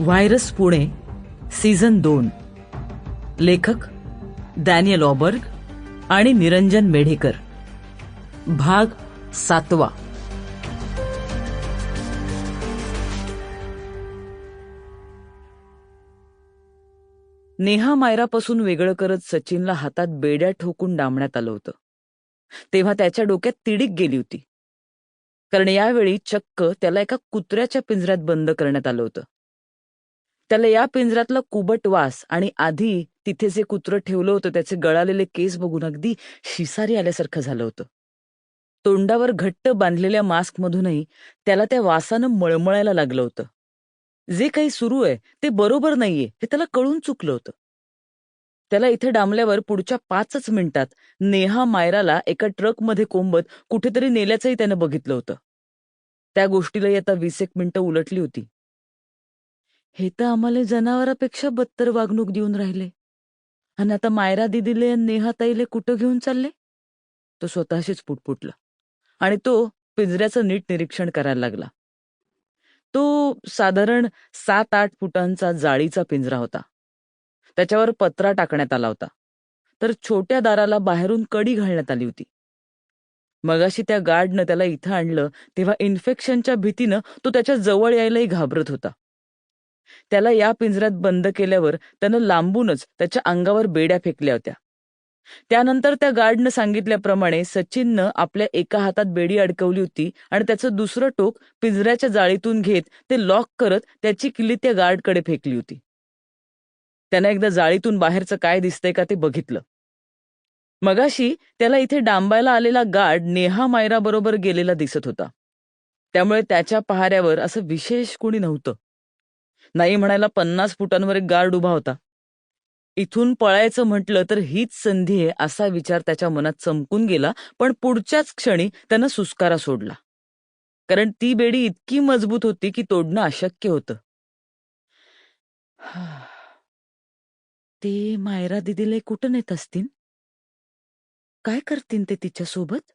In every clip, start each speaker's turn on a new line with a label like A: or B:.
A: Virus Pune season दोन. लेखक Daniel ऑबर्ग आणि निरंजन मेढेकर. भाग सातवा. नेहा मायरापासून वेगळं करत सचिनला हातात बेड्या ठोकून डांबण्यात आलं होतं. तेव्हा त्याच्या डोक्यात तिडीक गेली होती. कारण यावेळी चक्क त्याला एका कुत्र्याच्या पिंजऱ्यात बंद करण्यात आलं होतं. त्याला या पिंजरातला कुबट वास आणि आधी तिथे जे कुत्रं ठेवलं होतं त्याचे गळालेले केस बघून अगदी शिसारी आल्यासारखं झालं होतं. तोंडावर घट्ट बांधलेल्या मास्कमधूनही त्याला त्या वासानं मळमळायला लागलं होतं. जे काही सुरू आहे ते बरोबर नाहीये हे त्याला कळून चुकलं होतं. त्याला इथे डांबल्यावर पुढच्या पाचच मिनिटात नेहा मायराला एका ट्रकमध्ये कोंबत कुठेतरी नेल्याचंही त्यानं बघितलं होतं. त्या गोष्टीलाही आता वीस एक मिनिटं उलटली होती. हे तर आम्हाला जनावरापेक्षा बत्तर वागणूक देऊन राहिले. आणि आता मायरा दिदीले आणि नेहा ताईले कुठं घेऊन चालले? तो स्वतःशीच पुटपुटला. आणि तो पिंजऱ्याचं नीट निरीक्षण करायला लागला. तो साधारण सात आठ फुटांचा जाळीचा पिंजरा होता. त्याच्यावर पत्रा टाकण्यात आला होता. तर छोट्या दाराला बाहेरून कडी घालण्यात आली होती. मगाशी त्या गार्डनं त्याला इथं आणलं तेव्हा इन्फेक्शनच्या भीतीनं तो त्याच्याजवळ यायलाही घाबरत होता. त्याला या पिंजऱ्यात बंद केल्यावर त्यानं लांबूनच त्याच्या अंगावर बेड्या फेकल्या होत्या. त्यानंतर त्या गार्डनं सांगितल्याप्रमाणे सचिननं आपल्या एका हातात बेडी अडकवली होती आणि त्याचं दुसरं टोक पिंजऱ्याच्या जाळीतून घेत ते लॉक करत त्याची किल्ली त्या गार्डकडे फेकली होती. त्यानं एकदा जाळीतून बाहेरचं काय दिसतंय का ते बघितलं. मगाशी त्याला इथे डांबायला आलेला गार्ड नेहा मायराबरोबर गेलेला दिसत होता. त्यामुळे त्याच्या पहाऱ्यावर असं विशेष कोणी नव्हतं. नाही म्हणायला पन्नास फुटांवर एक गार्ड उभा होता. इथून पळायचं म्हटलं तर हीच संधी आहे असा विचार त्याच्या मनात चमकून गेला पण पुढच्याच क्षणी त्यानं सुस्कारा सोडला. कारण ती बेडी इतकी मजबूत होती की तोडणं अशक्य होतं. ते मायरा दिदीला कुठं नेत असतील? काय करतील ते तिच्यासोबत?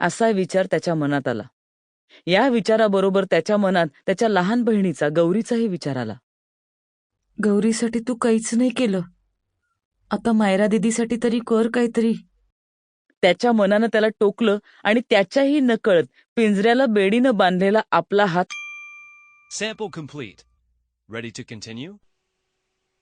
A: असा विचार त्याच्या मनात आला. या विचाराबरोबर त्याच्या मनात त्याच्या लहान बहिणीचा गौरीचाही विचार आला गौरीसाठी तू काहीच नाही केलं आता मायरा दिदीसाठी तरी कर काहीतरी त्याच्या मनानं त्याला टोकलं आणि त्याच्याही नकळत पिंजऱ्याला बेडीनं बांधलेला आपला हात
B: Sample complete. Ready to continue?